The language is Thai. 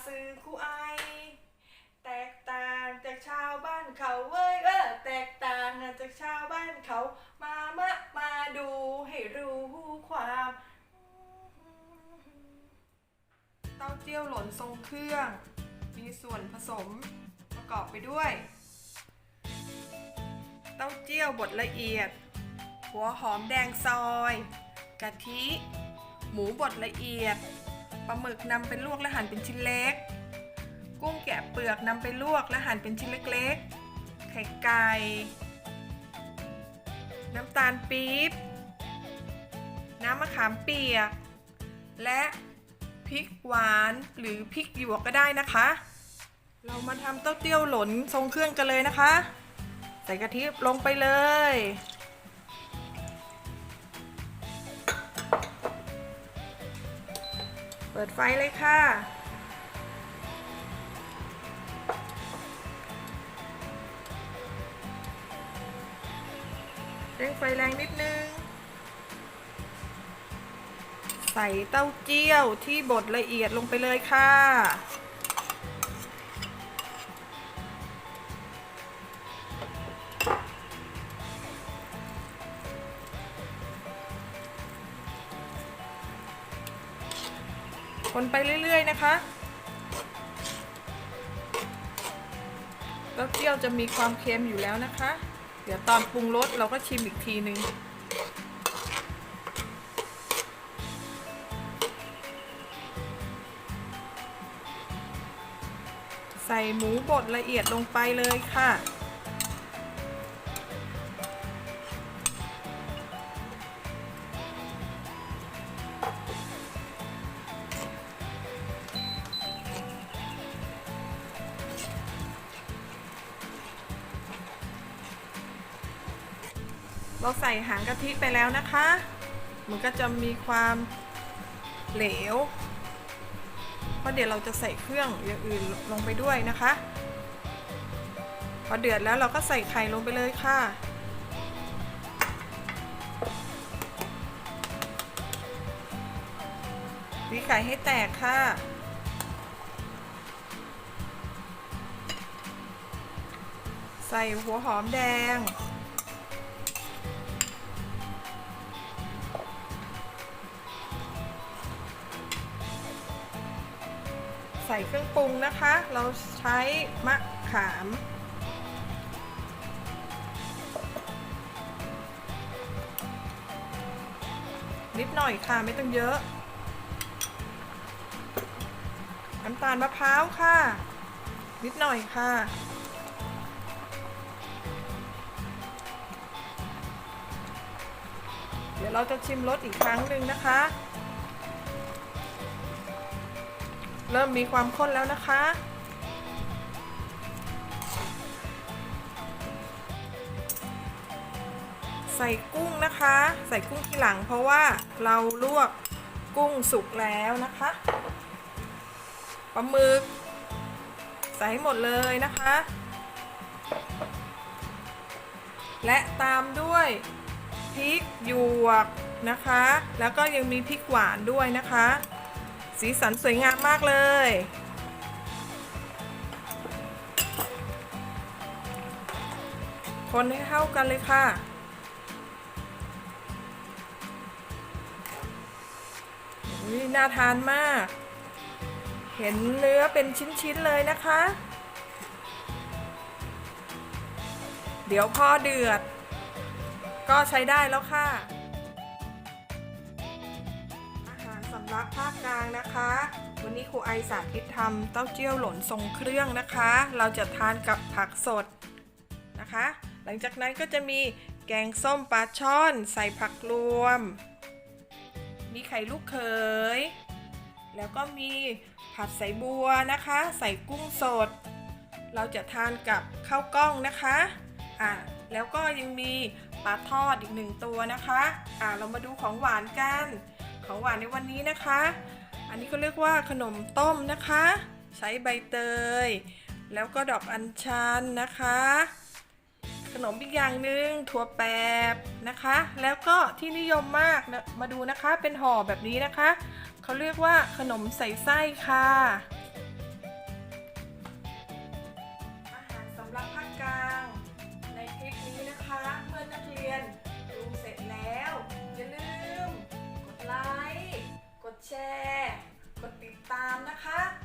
ว่าสื่อคู่ไอ แตกต่างจากชาวบ้านเขาเว้ยเออแตกต่างจากชาวบ้านเขา มามะมาดูให้รู้ความ เต้าเจี้ยวหล่นทรงเครื่อง มีส่วนผสมประกอบไปด้วย เต้าเจี้ยวบดละเอียด หัวหอมแดงซอย กะทิ หมูบดละเอียด ปลาหมึกนำไปลวกและหั่นเป็นชิ้นเล็ก กุ้งแกะเปลือกนำไปลวกและหั่นเป็นชิ้นเล็กๆ ไข่ไก่ น้ำตาลปี๊บ น้ำมะขามเปียก และพริกหวานหรือพริกหยวกก็ได้นะคะ เรามาทำเต้าเจี้ยวหลนทรงเครื่องกันเลยนะคะ ใส่กะทิลงไปเลย เปิดไฟเลยค่ะ เร่งไฟแรงนิดนึง ใส่เต้าเจี้ยวที่บดละเอียดลงไปเลยค่ะ คนไปเรื่อย ๆ นะคะเต้าเจียวจะมีความเค็มอยู่แล้วนะคะ เดี๋ยวตอนปรุงรสเราก็ชิมอีกทีนึงใส่หมูบดละเอียดลงไปเลยค่ะ เราใส่หางกะทิไปแล้วนะคะ มันก็จะมีความเหลว เพราะเดี๋ยวเราจะใส่เครื่องอย่างอื่นลงไปด้วยนะคะ พอเดือดแล้วเราก็ใส่ไข่ลงไปเลยค่ะตีไข่ให้แตกค่ะใส่หัวหอมแดง ใส่เครื่องปรุงนะคะ เราใช้มะขาม นิดหน่อยค่ะไม่ต้องเยอะ น้ำตาลมะพร้าวค่ะ นิดหน่อยค่ะเดี๋ยวเราจะชิมรสอีกครั้งหนึ่งนะคะ เริ่มมีความข้นแล้วนะคะ ใส่กุ้งนะคะ ใส่กุ้งทีหลังเพราะว่าเราลวกกุ้งสุกแล้วนะคะปลาหมึก ใส่ให้หมดเลยนะคะ และตามด้วยพริกหยวกนะคะ แล้วก็ยังมีพริกหวานด้วยนะคะ สีสันสวยงามมากเลย คนให้เข้ากันเลยค่ะอุ๊ยน่าทานมาก เห็นเนื้อเป็นชิ้น ๆ เลยนะคะ เดี๋ยวพอเดือด ก็ใช้ได้แล้วค่ะ รับภาคกลางนะคะ วันนี้ครูไอสาธิตทำเต้าเจี้ยวหล่นทรงเครื่องนะคะ เราจะทานกับผักสดนะคะ หลังจากนั้นก็จะมีแกงส้มปลาช่อน ใส่ผักรวม มีไข่ลูกเขย แล้วก็มีผัดใส่บัวนะคะ ใส่กุ้งสด เราจะทานกับข้าวกล้องนะคะอะแล้วก็ยังมีปลาทอดอีกหนึ่งตัวนะคะ อะเรามาดูของหวานกัน ของหวานในวันนี้นะคะ อันนี้ก็เรียกว่าขนมต้มนะคะ ใช้ใบเตย แล้วก็ดอกอัญชันนะคะ ขนมอีกอย่างหนึ่งถั่วแปบนะคะ แล้วก็ที่นิยมมากนะมาดูนะคะเป็นห่อแบบนี้นะคะ เขาเรียกว่าขนมใส่ไส้ค่ะ ก